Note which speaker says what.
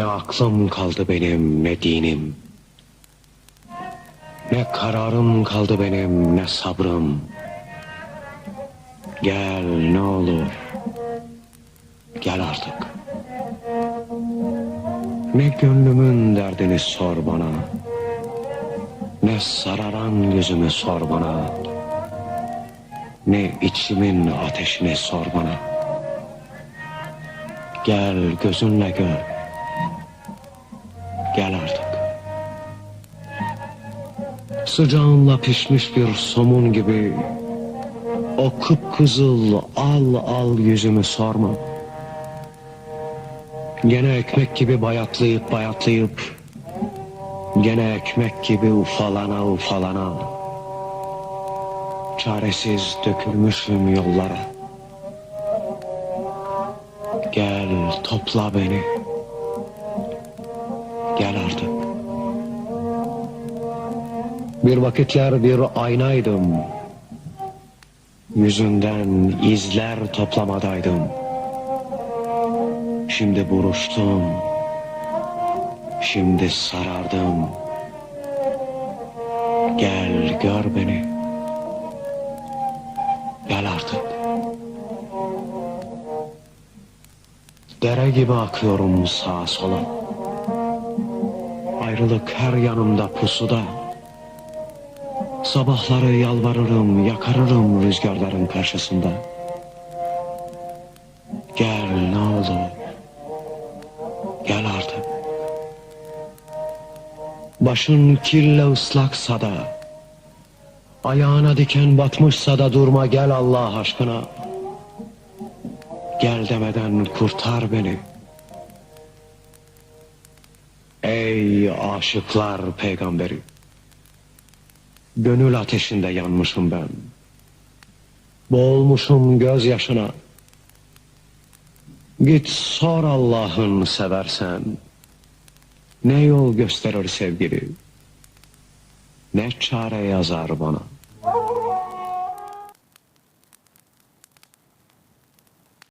Speaker 1: Ne aklım kaldı benim ne dinim. Ne kararım kaldı benim ne sabrım. Gel ne olur. Gel artık. Ne gönlümün derdini sor bana. Ne sararan yüzümü sor bana. Ne içimin ateşini sor bana. Gel gözünle gör. Sıcağınla pişmiş bir somun gibi o kıpkızıl al al yüzümü sorma. Gene ekmek gibi bayatlayıp bayatlayıp Gene ekmek gibi ufalana ufalana Çaresiz dökülmüşüm yollara Gel topla beni Bir vakitler bir aynaydım. Yüzünden izler toplamadaydım Şimdi buruştum. Şimdi sarardım. Gel gör beni. Gel artık. Dere gibi akıyorum sağa sola. Ayrılık her yanımda pusuda Sabahları yalvarırım, yakarırım rüzgarların karşısında. Gel ne olur Gel artık. Başın kirle ıslaksa da Ayağına diken batmışsa da durma gel Allah aşkına. Gel demeden kurtar beni. Ey aşıklar peygamberi Gönül ateşinde yanmışım ben Boğulmuşum gözyaşına Git sor Allah'ın seversen ne yol gösterir sevgili? Ne çare yazar bana?